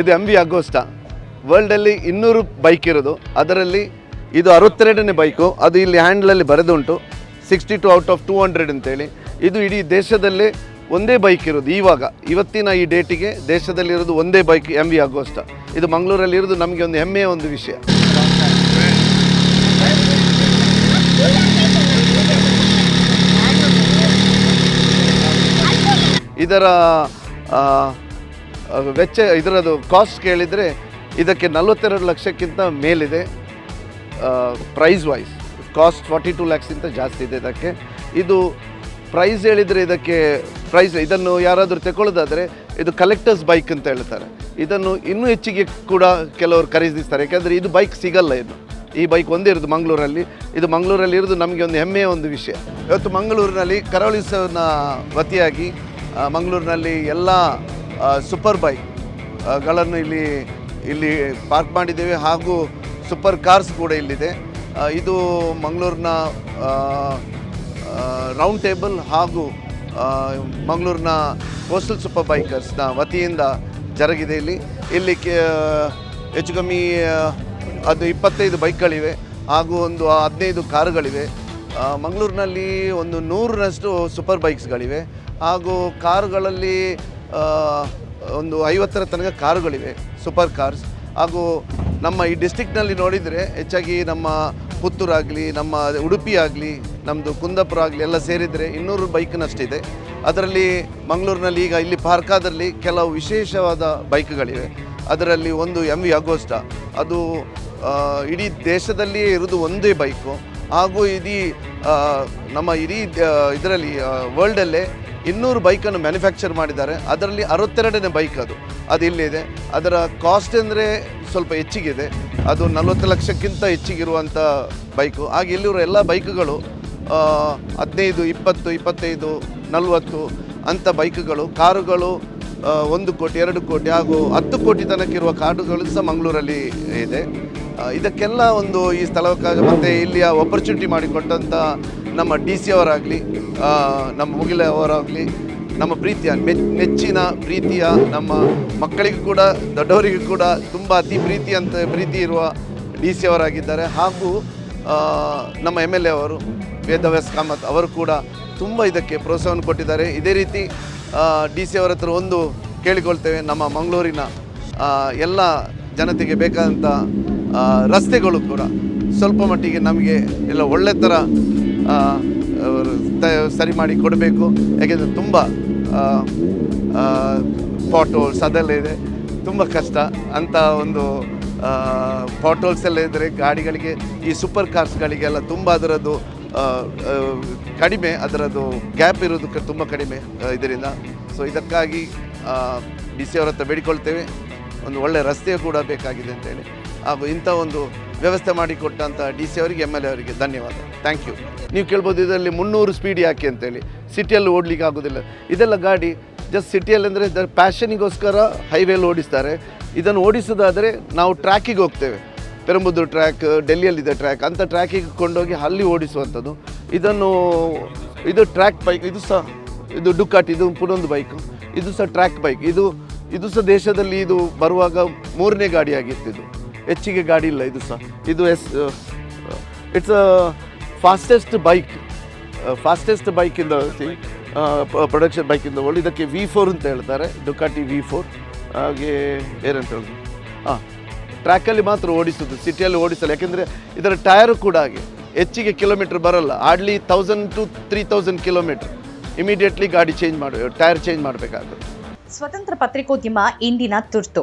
ಇದು M V ಅಗೋಸ್ಟ ವರ್ಲ್ಡಲ್ಲಿ ಇನ್ನೂರು bike ಇರೋದು. ಅದರಲ್ಲಿ ಇದು ಅರವತ್ತೆರಡನೇ ಬೈಕು ಅದು ಇಲ್ಲಿ ಹ್ಯಾಂಡ್ಲಲ್ಲಿ ಬರೆದುಂಟು. Sixty two out of two hundred ಅಂತೇಳಿ. ಇದು ಇಡೀ ದೇಶದಲ್ಲೇ ಒಂದೇ ಬೈಕ್ ಇರೋದು ಇವಾಗ. ಇವತ್ತಿನ ಈ ಡೇಟಿಗೆ ದೇಶದಲ್ಲಿರೋದು ಒಂದೇ ಬೈಕ್ ಎಂ ವಿ ಅಗೋಸ್ಟ ಇದು ಮಂಗಳೂರಲ್ಲಿ ಇರೋದು ನಮಗೆ ಒಂದು ಹೆಮ್ಮೆಯ ಒಂದು ವಿಷಯ. ಇದರ ವೆಚ್ಚ, ಇದರದು ಕಾಸ್ಟ್ ಕೇಳಿದರೆ ಇದಕ್ಕೆ ನಲವತ್ತೆರಡು ಲಕ್ಷಕ್ಕಿಂತ ಮೇಲಿದೆ. Price wise cost forty two ಲ್ಯಾಕ್ಸಿಂತ ಜಾಸ್ತಿ ಇದೆ ಇದಕ್ಕೆ. ಇದು ಪ್ರೈಸ್ ಹೇಳಿದರೆ ಇದಕ್ಕೆ ಪ್ರೈಸ್ ಇದನ್ನು ಯಾರಾದರೂ ತಗೊಳ್ಳೋದಾದರೆ ಇದು ಕಲೆಕ್ಟರ್ಸ್ ಬೈಕ್ ಅಂತ ಹೇಳ್ತಾರೆ. ಇದನ್ನು ಇನ್ನೂ ಹೆಚ್ಚಿಗೆ ಕೂಡ ಕೆಲವರು ಖರೀದಿಸ್ತಾರೆ. ಯಾಕೆಂದರೆ ಇದು ಬೈಕ್ ಸಿಗಲ್ಲ ಇದು ಈ ಬೈಕ್ ಒಂದೇ ಇರೋದು ಮಂಗಳೂರಲ್ಲಿ. ಇದು ಮಂಗಳೂರಲ್ಲಿ ಇರೋದು ನಮಗೆ ಒಂದು ಹೆಮ್ಮೆಯ ಒಂದು ವಿಷಯ. ಇವತ್ತು ಮಂಗಳೂರಿನಲ್ಲಿ ಕರಾವಳಿಸವನ ವತಿಯಾಗಿ ಮಂಗಳೂರಿನಲ್ಲಿ ಎಲ್ಲ ಸೂಪರ್ ಬೈಕ್ಗಳನ್ನು ಗಳನ್ನು ಇಲ್ಲಿ ಇಲ್ಲಿ ಪಾರ್ಕ್ ಮಾಡಿದ್ದೇವೆ ಹಾಗೂ ಸೂಪರ್ ಕಾರ್ಸ್ ಕೂಡ ಇಲ್ಲಿದೆ. ಇದು ಮಂಗಳೂರಿನ ರೌಂಡ್ ಟೇಬಲ್ ಹಾಗೂ ಮಂಗಳೂರಿನ ಕೋಸ್ಟಲ್ ಸೂಪರ್ ಬೈಕರ್ಸ್ನ ವತಿಯಿಂದ ಜರುಗಿದೆ ಇಲ್ಲಿ. ಇಲ್ಲಿ ಹೆಚ್ಚು ಕಮ್ಮಿ ಅದು ಇಪ್ಪತ್ತೈದು ಬೈಕ್ಗಳಿವೆ ಹಾಗೂ ಒಂದು ಹದಿನೈದು ಕಾರುಗಳಿವೆ. ಮಂಗಳೂರಿನಲ್ಲಿ ಒಂದು ನೂರರಷ್ಟು ಸೂಪರ್ ಬೈಕ್ಸ್ಗಳಿವೆ ಹಾಗೂ ಕಾರುಗಳಲ್ಲಿ ಒಂದು ಐವತ್ತರ ತನಕ ಕಾರುಗಳಿವೆ ಸೂಪರ್ ಕಾರ್ಸ್ ಹಾಗೂ ನಮ್ಮ ಈ ಡಿಸ್ಟಿಕ್ನಲ್ಲಿ ನೋಡಿದರೆ ಹೆಚ್ಚಾಗಿ ನಮ್ಮ ಪುತ್ತೂರಾಗಲಿ ನಮ್ಮ ಉಡುಪಿ ಆಗಲಿ ನಮ್ಮದು ಕುಂದಾಪುರ ಆಗಲಿ ಎಲ್ಲ ಸೇರಿದರೆ ಇನ್ನೂರು ಬೈಕ್ನಷ್ಟಿದೆ. ಅದರಲ್ಲಿ ಮಂಗಳೂರಿನಲ್ಲಿ ಈಗ ಇಲ್ಲಿ ಪಾರ್ಕಾದಲ್ಲಿ ಕೆಲವು ವಿಶೇಷವಾದ ಬೈಕ್ಗಳಿವೆ. ಅದರಲ್ಲಿ ಒಂದು ಎಂ ವಿ ಅಗೋಸ್ಟ ಅದು ಇಡೀ ದೇಶದಲ್ಲಿಯೇ ಇರೋದು ಒಂದೇ ಬೈಕು. ಹಾಗೂ ಇಡೀ ನಮ್ಮ ಇಡೀ ಇದರಲ್ಲಿ ವರ್ಲ್ಡಲ್ಲೇ ಇನ್ನೂರು ಬೈಕನ್ನು ಮ್ಯಾನುಫ್ಯಾಕ್ಚರ್ ಮಾಡಿದ್ದಾರೆ. ಅದರಲ್ಲಿ ಅರವತ್ತೆರಡನೇ ಬೈಕ್ ಅದು. ಅದು ಇಲ್ಲಿದೆ ಅದರ ಕಾಸ್ಟ್ ಅಂದರೆ ಸ್ವಲ್ಪ ಹೆಚ್ಚಿಗಿದೆ. ಅದು ನಲವತ್ತು ಲಕ್ಷಕ್ಕಿಂತ ಹೆಚ್ಚಿಗಿರುವಂಥ ಬೈಕು ಹಾಗೆ ಇಲ್ಲಿರುವ ಎಲ್ಲ ಬೈಕುಗಳು ಹದಿನೈದು, ಇಪ್ಪತ್ತು, ಇಪ್ಪತ್ತೈದು, ನಲವತ್ತು ಅಂಥ ಬೈಕುಗಳು ಕಾರುಗಳು ಒಂದು ಕೋಟಿ, ಎರಡು ಕೋಟಿ ಹಾಗೂ ಹತ್ತು ಕೋಟಿ ತನಕ ಇರುವ ಕಾರುಗಳು ಸಹ ಮಂಗಳೂರಲ್ಲಿ ಇದೆ. ಇದಕ್ಕೆಲ್ಲ ಒಂದು ಈ ಸ್ಥಳಕ್ಕಾಗಿ ಮತ್ತು ಇಲ್ಲಿಯ ಆಪರ್ಚುನಿಟಿ ಮಾಡಿಕೊಟ್ಟಂಥ ನಮ್ಮ ಡಿ ಸಿ ಅವರಾಗಲಿ ನಮ್ಮ ಮುಗಿಲ ಅವರಾಗಲಿ, ನಮ್ಮ ಪ್ರೀತಿಯ ನೆಚ್ಚಿನ ಪ್ರೀತಿಯ ನಮ್ಮ ಮಕ್ಕಳಿಗೂ ಕೂಡ, ದೊಡ್ಡವರಿಗೂ ಕೂಡ ತುಂಬ ಅತಿ ಪ್ರೀತಿ ಅಂತ ಪ್ರೀತಿ ಇರುವ ಡಿ ಸಿ ಅವರಾಗಿದ್ದಾರೆ. ಹಾಗೂ ನಮ್ಮ ಎಂ ಎಲ್ ಎ ಅವರು ವೇದವ್ಯಾಸ್ ಕಾಮತ್ ಅವರು ಕೂಡ ತುಂಬ ಇದಕ್ಕೆ ಪ್ರೋತ್ಸಾಹವನ್ನು ಕೊಟ್ಟಿದ್ದಾರೆ. ಇದೇ ರೀತಿ ಡಿ ಸಿ ಅವರ ಹತ್ರ ಒಂದು ಕೇಳಿಕೊಳ್ತೇವೆ. ನಮ್ಮ ಮಂಗಳೂರಿನ ಎಲ್ಲ ಜನತೆಗೆ ಬೇಕಾದಂಥ ರಸ್ತೆಗಳು ಕೂಡ ಸ್ವಲ್ಪ ಮಟ್ಟಿಗೆ ನಮಗೆ ಎಲ್ಲ ಒಳ್ಳೆ ಥರ ಸರಿ ಮಾಡಿ ಕೊಡಬೇಕು. ಯಾಕೆಂದರೆ ತುಂಬ ಪಾಟೋಲ್ಸ್ ಅದೆಲ್ಲ ಇದೆ. ತುಂಬ ಕಷ್ಟ. ಅಂತ ಒಂದು ಪಾಟೋಲ್ಸ್ ಎಲ್ಲ ಇದ್ದರೆ ಗಾಡಿಗಳಿಗೆ, ಈ ಸೂಪರ್ ಕಾರ್ಸ್ಗಳಿಗೆಲ್ಲ ತುಂಬ ಅದರದ್ದು ಕಡಿಮೆ, ಅದರದ್ದು ಗ್ಯಾಪ್ ಇರೋದಕ್ಕೆ ತುಂಬ ಕಡಿಮೆ ಇದರಿಂದ. ಸೊ ಇದಕ್ಕಾಗಿ ಡಿ ಸಿ ಅವರ ಹತ್ರ ಬೇಡಿಕೊಳ್ತೇವೆ. ಒಂದು ಒಳ್ಳೆ ರಸ್ತೆ ಕೂಡ ಬೇಕಾಗಿದೆ ಅಂತೇಳಿ. ಹಾಗೂ ಇಂಥ ಒಂದು ವ್ಯವಸ್ಥೆ ಮಾಡಿಕೊಟ್ಟಂಥ ಡಿ ಸಿ ಅವರಿಗೆ, ಎಂ ಎಲ್ ಎ ಅವರಿಗೆ ಧನ್ಯವಾದ. ಥ್ಯಾಂಕ್ ಯು ನೀವು ಕೇಳ್ಬೋದು ಇದರಲ್ಲಿ ಮುನ್ನೂರು ಸ್ಪೀಡ್ ಯಾಕೆ ಅಂತೇಳಿ. ಸಿಟಿಯಲ್ಲಿ ಓಡಲಿಕ್ಕೆ ಆಗೋದಿಲ್ಲ. ಇದೆಲ್ಲ ಗಾಡಿ ಜಸ್ಟ್ ಸಿಟಿಯಲ್ಲಿ ಅಂದರೆ ಪ್ಯಾಷನಿಗೋಸ್ಕರ ಹೈವೇಲಿ ಓಡಿಸ್ತಾರೆ. ಇದನ್ನು ಓಡಿಸೋದಾದರೆ ನಾವು ಟ್ರ್ಯಾಕಿಗೆ ಹೋಗ್ತೇವೆ. ಪೆರಂಬುದೂರು ಟ್ರ್ಯಾಕ್ ಡೆಲ್ಲಿಯಲ್ಲಿದೆ ಟ್ರ್ಯಾಕ್ ಅಂಥ ಟ್ರ್ಯಾಕಿಗೆ ಕೊಂಡೋಗಿ ಅಲ್ಲಿ ಓಡಿಸುವಂಥದ್ದು. ಇದನ್ನು ಇದು ಟ್ರ್ಯಾಕ್ ಬೈಕ್ ಇದು ಸಹ ಇದು ಡುಕಾಟ್ ಇದು ಪುನೊಂದು ಬೈಕು ಇದು ಸಹ ಟ್ರ್ಯಾಕ್ ಬೈಕ್ ಇದು ಇದು ಸಹ ದೇಶದಲ್ಲಿ ಇದು ಬರುವಾಗ ಮೂರನೇ ಗಾಡಿಯಾಗಿತ್ತು ಇದು ಹೆಚ್ಚಿಗೆ ಗಾಡಿ ಇಲ್ಲ ಇದು ಸಹ. ಇದು yes it's fastest bike fastest bike production bike in ಇದಕ್ಕೆ ವಿ ಫೋರ್ ಅಂತ ಹೇಳ್ತಾರೆ ಡುಕಾಟಿ ವಿ ಫೋರ್ ಹಾಗೆ ಏನಂತ ಹೇಳೋದು ಹಾಂ ಟ್ರ್ಯಾಕಲ್ಲಿ ಮಾತ್ರ ಓಡಿಸೋದು ಸಿಟಿಯಲ್ಲಿ ಓಡಿಸಲ್ಲ. ಯಾಕೆಂದರೆ ಇದರ ಟಯರು ಕೂಡ ಹಾಗೆ, ಹೆಚ್ಚಿಗೆ ಕಿಲೋಮೀಟ್ರ್ ಬರಲ್ಲ. Hardly thousand two three thousand kilometre immediately ಗಾಡಿ ಚೇಂಜ್ ಮಾಡಿ ಟೈರ್ ಚೇಂಜ್ ಮಾಡಬೇಕಾಗುತ್ತೆ ಸ್ವತಂತ್ರ ಪತ್ರಿಕೋದ್ಯಮ ಇಂದಿನ ತುರ್ತು.